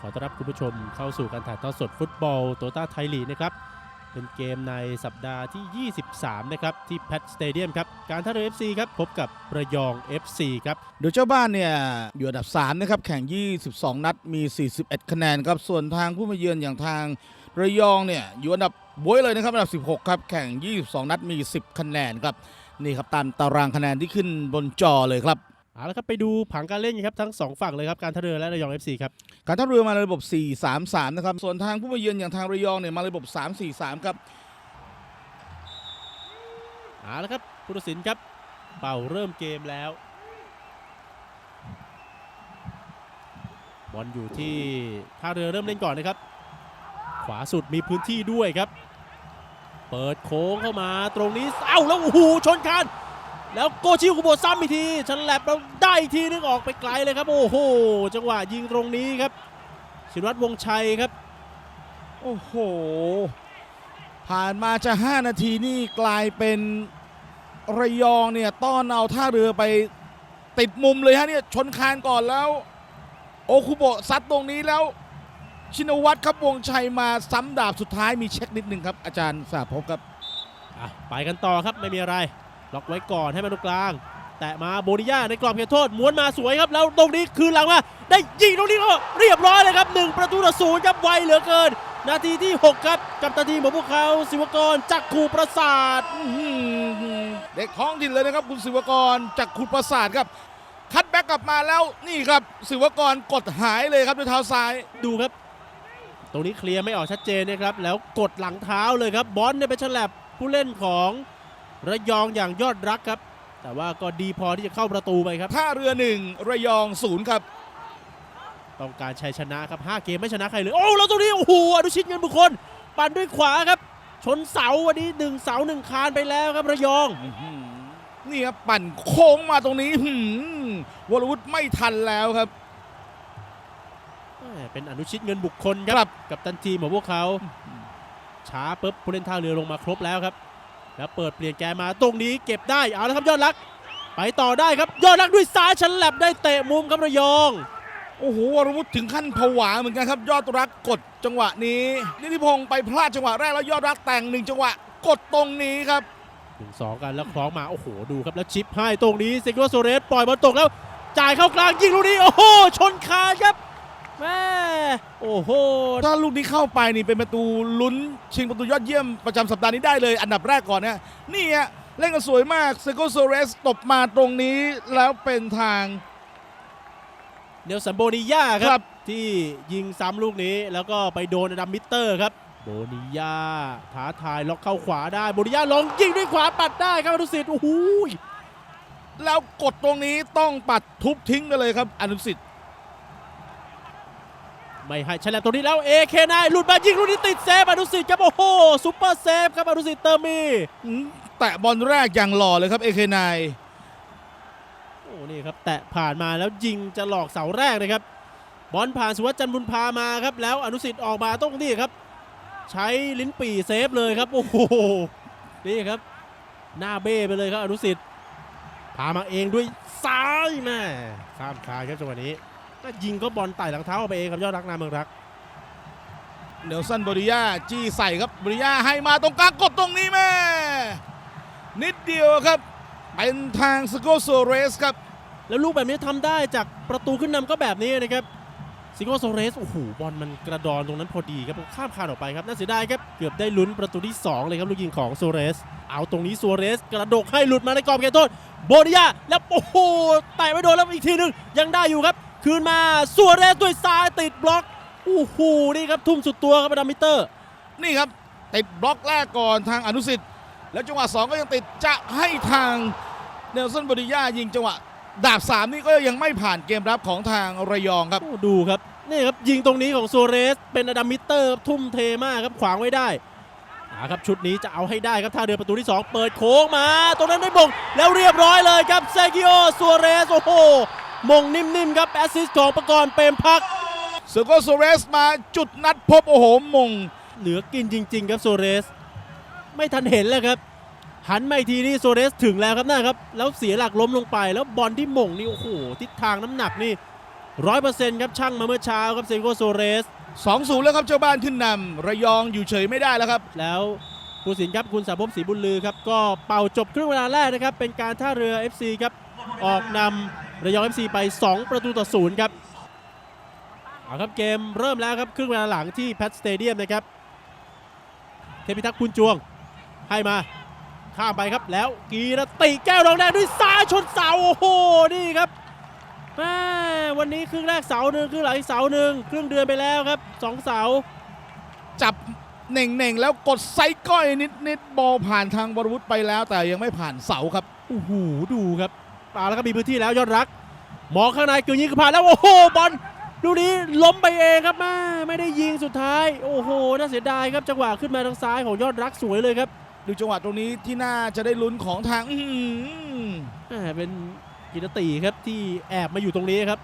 ขอต้อนรับคุณผู้ชมเข้าสู่การถ่ายทอดสดฟุตบอลโตต้าไทยลีกนะครับ เป็นเกมในสัปดาห์ที่ 23 นะครับ ที่แพทสเตเดียมครับ การท่าเรือ FC ครับ พบกับระยอง FC ครับ โดยเจ้าบ้านเนี่ย อยู่อันดับ 3 นะครับ แข่ง 22 นัดมี 41 คะแนนครับ ส่วนทางผู้มาเยือนอย่างทางระยองเนี่ย อยู่อันดับบวยเลยนะครับอันดับ 16 ครับ แข่ง 22 นัดมี 10 คะแนนครับ นี่ครับตามตารางคะแนนที่ขึ้นบนจอเลยครับ เอาละครับไปดูผังการเล่นกันครับทั้ง 2 ฝั่งเลยครับการท่าเรือและระยอง FC ครับการท่าเรือมาในระบบ 4-3-3 นะครับ ส่วนทางผู้มาเยือนอย่างทางระยองเนี่ยมาในระบบ 3-4-3 ครับเอาละครับผู้ตัดสินครับเป่าเริ่มเกมแล้วบอลอยู่ที่ท่าเรือเริ่มเล่นก่อนนะครับ ขวาสุดมีพื้นที่ด้วยครับ เปิดโค้งเข้ามาตรงนี้เอ้าแล้วโอ้โหชนคาน แล้วโกชิคุโบะซ้ำอีกทีฉลับแล้วได้อีกทีนึงออกไปไกลเลยครับ โอ้โห จังหวะยิงตรงนี้ครับ ชินวัตรวงศ์ชัยครับ โอ้โห ผ่านมาจะ 5 นาทีนี่กลายเป็นระยองเนี่ยต้อนเอาท่าเรือไปติดมุมเลยฮะเนี่ยชนคานก่อนแล้ว โอคุโบะซัดตรงนี้แล้ว ชินวัตรครับวงชัยมาซ้ำดาบสุดท้ายมีเช็คนิดนึงครับอาจารย์สาภพครับ อะไปกันต่อครับไม่มีอะไร ล็อกไว้ก่อนให้มันตรงกลาง แตะมาโบนิยาในกรอบเขตโทษม้วนมาสวยครับแล้วตรงนี้คืนหลังมาได้ยิงตรงนี้ก็เรียบร้อยเลยครับหนึ่งประตูต่อศูนย์ครับไวเหลือเกิน นาทีที่ 6 ครับ กับตันทีมของพวกเขาศิวกรจักรคูประสาทอื้อหือเด็กท้องถิ่นเลยนะครับคุณศิวกรจากขุดประสาทครับคัดแบ็กกลับมาแล้วนี่ครับศิวกรกดหายเลยครับด้วยเท้าซ้ายดูครับ ตรงนี้เคลียร์ไม่ออกชัดเจนนะครับแล้วกดหลังเท้าเลยครับบอลเนี่ยไปฉลับผู้เล่นของ ระยองอย่างยอดรักครับ แต่ว่าก็ดีพอที่จะเข้าประตูไปครับ ท่าเรือหนึ่งระยองศูนย์ครับ ต้องการชัยชนะครับ5เกมไม่ชนะใครเลย โอ้แล้วตรงนี้โอ้โหอนุชิตเงินบุคคล ปั่นด้วยขวาครับ ชนเสาวันนี้หนึ่งเสาหนึ่งคานไปแล้วครับระยองอื้อหือนี่ครับปั่นโค้งมาตรงนี้หืมวรวุฒิไม่ทันแล้วครับแหม่เป็นอนุชิตเงินบุคคลครับ กับตันทีมของพวกเขาช้าปุ๊บผู้เล่นท่าเรือลงมาครบแล้วครับ แล้วเปิดเปลี่ยนแกนมาตรงนี้เก็บได้เอาละครับยอดรัก ไปต่อได้ครับยอดรักด้วยซ้ายฉลับได้เตะมุมครับระยองโอ้โหวรวุฒิถึงขั้นผวาเหมือนกันครับ ยอดรักกดจังหวะนี้นิติพงศ์ไปพลาดจังหวะแรกแล้วยอดรักแต่งหนึ่งจังหวะกดตรงนี้ครับหนึ่งสองกันแล้วคล้องมาโอ้โหดูครับแล้วชิปให้ตรงนี้เซกิโรโซเรสปล่อยบอลตกแล้ว จ่ายเข้ากลางยิงลูกนี้โอ้โหชนคานครับ แม่โอ้โหถ้าลูกนี้เข้าไปนี่เป็นประตูลุ้น ชิงประตูยอดเยี่ยมประจำสัปดาห์นี้ได้เลย อันดับแรกก่อนเนี่ยนี่ฮะเล่นกันสวยมากเซโกโซเรสตบมาตรงนี้แล้วเป็นทาง เนลสันโบนิยาคครัรับ บ ที่ยิงซ้ำลูกนี้แล้วก็ไปโดนอดัมมิเตอร์ครับ โบนิยาท้าทายล็อกเข้าขวาได้ โบนิยาลองยิงด้วยขวาปัดได้ครับอนุสิทธิ์โอ้โห แล้วกดตรงนี้ต้องปัดทุบทิ้งไปเลยครับอนุสิทธิ์ ไม่ให้ฉลับตรงนี้แล้วเอเคนายหลุดมายิงลูกนี้ติดเซฟอนุสิทธิ์ครับโอ้โหซุปเปอร์เซฟครับอนุสิทธิ์เตอร์มีอืมแตะบอลแรกอย่างหล่อเลยครับเอเคนายโอ้นี่ครับแตะผ่านมาแล้วยิงจะหลอกเสาแรกเลยครับ บอลผ่านสุวัสดิ์จันทร์บุญพามาครับ แล้วอนุสิทธิ์ออกมาต้องนี่ครับ ใช้ลิ้นปี่เซฟเลยครับโอ้โหนี่ครับ หน้าเบ้ไปเลยครับอนุสิทธิ์พามาเองด้วยซ้ายแม่ข้ามคานครับจังหวะนี้ ก็ยิงก็บอลไต่หลังเท้าออกไปเองครับยอดรักนาเมืองรักเนลสันบริยาจี้ใส่ครับบริยาให้มาตรงกลางกดตรงนี้แม่นิดเดียวครับ เป็นทางสโกโซเรสครับ แล้วลูกแบบนี้ทำได้จากประตูขึ้นนำก็แบบนี้นะครับซิโกโซเรสโอ้โหบอลมันกระดอนตรงนั้นพอดีครับข้ามคานออกไปครับน่าเสียดายครับเกือบได้ลุ้นประตูที่ 2 เลยครับลูกยิงของโซเรส เอาตรงนี้โซเรส กระดกให้หลุดมาในกรอบเขตโทษโบนิยาแล้วโอ้โหแตะไม่โดนแล้วอีกทีหนึงยังได้อยู่ครับ คืนมาโซเรสด้วยซ้ายติดบล็อกโอ้โหนี่ครับทุ่มสุดตัวครับอดัมมิเตอร์ นี่ครับติดบล็อกแรกก่อนทางอนุสิทธิ์แล้วจังหวะ2ก็ยังติดจะให้ทางเนลสันบริยายิงจังหวะดาบ3นี่ก็ยังไม่ผ่านเกมรับของทางระยองครับโอ้ดูครับนี่ครับยิงตรงนี้ของโซเรส เป็นอดัมมิเตอร์ครับทุ่มเทมากครับขวางไว้ได้อาครับชุดนี้จะเอาให้ได้ครับท่าเรือประตูที่ 2 เปิดโค้งมา ตรงนั้นได้มงแล้วเรียบร้อยเลยครับเซกิโอโซเรสโอ้โห มงนิ่มๆครับแอสซิสต์ของประกรณ์เปรมพักสโกโซเรสมาจุดนัดพบโอ้โหมง เหลือกินจริง ๆ ครับโซเรส ไม่ทันเห็นเลยครับ หันมาอีกทีนี่โซเรสถึงแล้วครับนะครับ แล้วเสียหลักล้มลงไปแล้วบอลที่หม่งนี่โอ้โหทิศทางน้ำหนักนี่ร้อยเปอร์เซ็นต์ครับช่างมาเมื่อเช้าครับเซโกโซเรส2-0แล้วครับเจ้าบ้านขึ้นนำระยองอยู่เฉยไม่ได้แล้วครับ แล้วผู้สินครับคุณสาภพศรีบุญลือครับก็เป่าจบครึ่งเวลาแรกนะครับเป็นการท่าเรือ FC ครับออกนำ ระยอง FC ไป 2 ประตูต่อศูนย์ครับเอาครับเกมเริ่มแล้วครับครึ่งเวลาหลังที่แพทสเตเดียมนะครับเทพิทักษ์คุณจวงให้มาข้ามไปครับแล้วกีรติแก้วรองแดงด้วยซ้ายชนเสาโอ้โหนี่ครับแม่วันนี้ครึ่งแรกเสาหนึ่งครึ่งหลังอีกเสาหนึ่งครึ่งเดือนไปแล้วครับสองเสาจับเน่งๆแล้วกดไซส์ก้อยนิดๆบอลผ่านทางบอลวุฒไปแล้ว แต่ยังไม่ผ่านเสาครับโอ้โหดูครับ ปาแล้วก็มีพื้นที่แล้วยอดรักมองข้างในเกือบยิงผ่านแล้วโอ้โหบอลลูกนี้ล้มไปเองครับแม่ไม่ได้ยิงสุดท้าย โอ้โหน่าเสียดายครับจังหวะขึ้นมาทางซ้ายของยอดรักสวยเลยครับดูจังหวะตรงนี้ที่น่าจะได้ลุ้นของทางอื้อหือแหมเป็นกินตีครับที่แอบมาอยู่ตรงนี้ครับ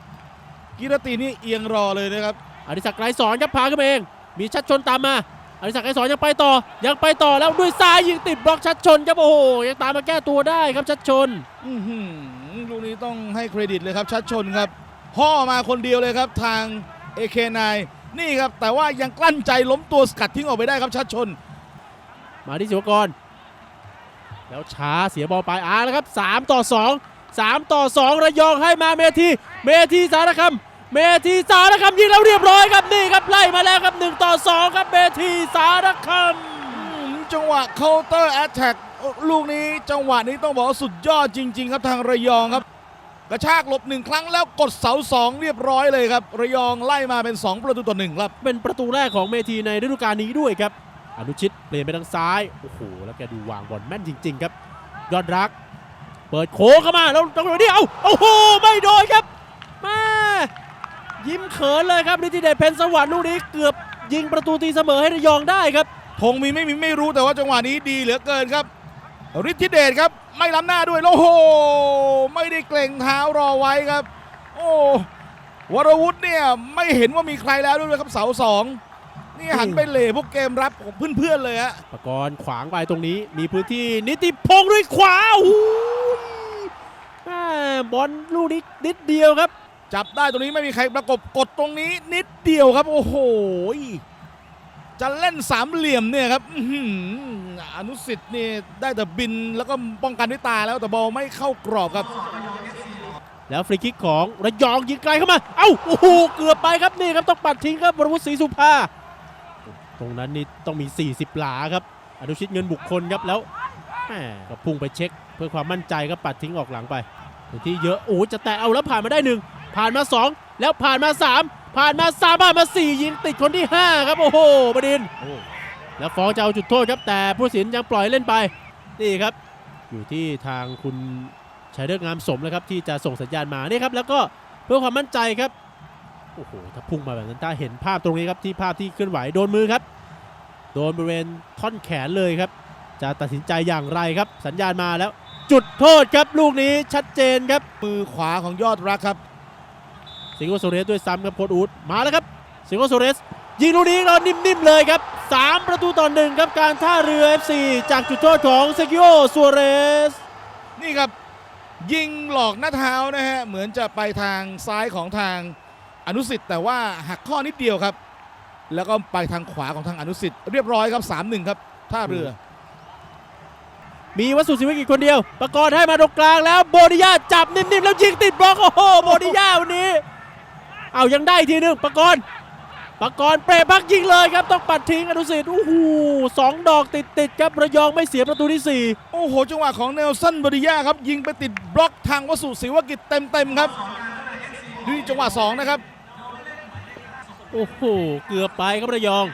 กิรตินี่เอียงรอเลยนะครับอดิศักดิ์ไกรสอนครับพาขึ้นมาเอง มีชัดชนตามมาอดิศักดิ์ไกรสอนยังไปต่อ ยังไปต่อแล้วด้วยซ้ายยิงติดบล็อกชัดชนครับโอ้โหยังตามมาแก้ตัวได้ครับชัดชน อื้อหือลูก นี้ต้องให้เครดิตเลยครับ ชัดชนครับห่อมาคนเดียวเลยครับทาง AK9 นี่ครับ แต่ว่ายังกลั้นใจล้มตัวสกัดทิ้งออกไปได้ครับชัดชน มาที่ศิวกร แล้วช้าเสียบอลไปอ่าแล้วครับ 3 ต่อ 2 3 ต่อ 2 ระยองให้มาเมทีเมทีสารคำเมทีสารคำยิงแล้วเรียบร้อยครับนี่ครับไล่มาแล้วครับ 1 ต่อ 2 ครับเมทีสารคอืมจังหวะเคาน์เตอร์แอตแทกลูกนี้จังหวะนี้ต้องบอกว่าสุดยอดจริง ๆ ครับทางระยองครับ กระชากหลบหนึ่งครั้งแล้วกดเสาสองเรียบร้อยเลยครับ ระยองไล่มาเป็น 2 ประตูต่อหนึ่งครับำเป็นประตูแรกของเมทีในฤดูกาลนี้ด้วยครับ อนุชิตเปลี่ยนไปทางซ้าย โอ้โห แล้วแกดูวางบอลแม่นจริง ๆ ครับ ยอดรัก เปิดโค้งเข้ามาแล้วจังหวะนี้เอ้าโอ้โห ไม่โดนครับแม่ยิ้มเขินเลยครับฤทธิเดชเพนสวัสดิ์ลูกนี้เกือบยิงประตูตีเสมอให้ระยองได้ครับธงมีไม่มีไม่รู้แต่ว่าจังหวะนี้ดีเหลือเกินครับ ฤทธิเดชครับ ไม่ล้ำหน้าด้วยแล้วโอ้โห ไม่ได้เกรงเท้ารอไว้ครับ โอ้วรวุฒิเนี่ยไม่เห็นว่ามีใครแล้วด้วยครับเสาสองนี่หันไปเหล่พวกเกมรับของเพื่อนๆเลยฮะปกรณ์ขวางไปตรงนี้ มีพื้นที่นิติพงศ์ด้วยขวาโอ้โหแม่บอลลูกนี้นิดเดียวครับ จับได้ตรงนี้ไม่มีใครประกบกดตรงนี้นิดเดียวครับ โอ้โห จะเล่นสามเหลี่ยมเนี่ยครับอนุสิทธิ์นี่ได้แต่บินแล้วก็ป้องกันด้วยตาแล้วแต่บอลไม่เข้ากรอบครับ แล้วฟรีคิกของระยองยิงไกลเข้ามา เอ้าโอ้โหเกือบไปครับนี่ครับต้องปัดทิ้งครับวรวุฒิศรีสุภา ตรงนั้นนี่ต้องมี 40 หลาครับอนุชิตเงินบุคคลครับแล้วแหมก็พุ่งไปเช็ค เพื่อความมั่นใจก็ปัดทิ้งออกหลังไปที่เยอะโอ้จะแตะเอาแล้วผ่านมาได้หนึ่งผ่านมา 2 แล้วผ่านมา 3 ผ่านมา3ผ่านมา4ยิงติดคนที่ 5 ครับ โอ้โหบดินทร์แล้วฟองจะเอาจุดโทษครับ แต่ผู้ตัดสินยังปล่อยเล่นไป นี่ครับ อยู่ที่ทางคุณชัยเลิกงามสมแล้วครับที่จะส่งสัญญาณมานี่ครับแล้วก็เพื่อความมั่นใจครับโอ้โหถ้าพุ่งมาแบบนั้นถ้าเห็นภาพตรงนี้ครับที่ภาพที่เคลื่อนไหวโดนมือครับ โดนบริเวณท่อนแขนเลยครับ จะตัดสินใจอย่างไรครับ สัญญาณมาแล้ว จุดโทษครับลูกนี้ชัดเจนครับมือขวาของยอดรักครับ สิงโกโซเรสด้วยซ้ำครับโค้ดอูดมาแล้วครับสิงโกโซเรสยิงลูกนี้เรานิ่มๆเลยครับ 3 ประตูต่อหนึ่งครับการท่าเรือ FC จากจุดโทษของเซกิโอซัวเรส นี่ครับยิงหลอกหน้าเท้านะฮะ เหมือนจะไปทางซ้ายของทางอนุสิทธิ์แต่ว่าหักข้อนิดเดียวครับ แล้วก็ไปทางขวาของทางอนุสิทธิ์เรียบร้อยครับ 3-1 ครับ ท่าเรือ มีวัสสุศิวิกิจคนเดียว ประกรณ์ให้มาตรงกลางแล้วโบดิยาจับนิ่มๆแล้วยิงติดบล็อกโอ้โหโบดิยาวันนี้ เอายังได้อีกทีหนึงประกรณ์ประกรณ์เปรย์พักยิงเลยครับต้องปัดทิ้งอนุสิทธิ์โอ้โหสองดอกติดติดๆครับระยองไม่เสียประตูที่สี่โอ้โห จังหวะของเนลสันบริยาครับ ยิงไปติดบล็อกทางวสุศิวกิจเต็มๆครับดูนี่จังหวะ 2 นะครับ โอ้โห เกือบไปครับระยอง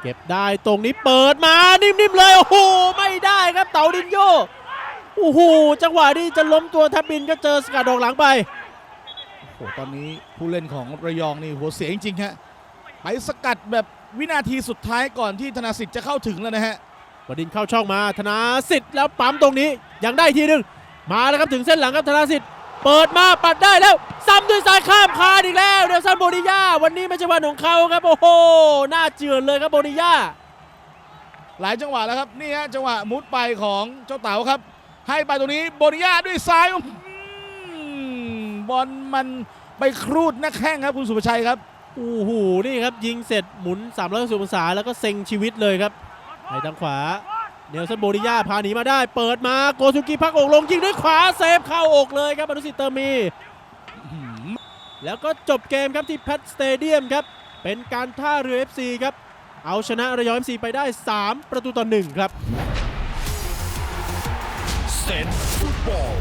เก็บได้ตรงนี้เปิดมานิ่มๆเลย โอ้โห ไม่ได้ครับเต๋าดินโยโอ้โห จังหวะที่จะล้มตัวแทบบินก็เจอสกัดดอกหลังไป โอ้โหตอนนี้ผู้เล่นของระยองนี่หัวเสียจริงๆฮะไปสกัดแบบวินาทีสุดท้ายก่อนที่ธนาสิทธิ์จะเข้าถึงแล้วนะฮะบดินทร์เข้าช่องมาธนาสิทธิ์แล้วปั๊มตรงนี้ยังได้ทีหนึ่งมาแล้วครับถึงเส้นหลังครับธนาสิทธิ์เปิดมาปัดได้แล้วซ้ำด้วยซ้ายข้ามคานอีกแล้วเดลซันโบดิยาวันนี้ไม่ใช่วันของเขาครับโอ้โหหน้าเจือนเลยครับโบดิยาหลายจังหวะแล้วครับนี่ฮะจังหวะมุดไปของเจ้าเต๋าครับ ให้ไปตรงนี้โบนิยาด้วยซ้ายอื้อหือ บอลมันไปครูดหน้าแข้งครับคุณสุภชัยครับโอ้โหนี่ครับยิงเสร็จหมุน360องศาแล้วก็เซ็งชีวิตเลยครับไปทางขวาเนลสันโบริยาพาหนีมาได้ เปิดมาโกซุกิพักอกลงยิงด้วยขวาเซฟเข้าอกเลยครับอนุสิตเตอร์มี แล้วก็จบเกมครับที่แพทสเตเดียมครับ เป็นการท่าเรือ FC ครับ เอาชนะระยอง FC ไปได้ 3 ประตูต่อ 1 ครับ Zen Football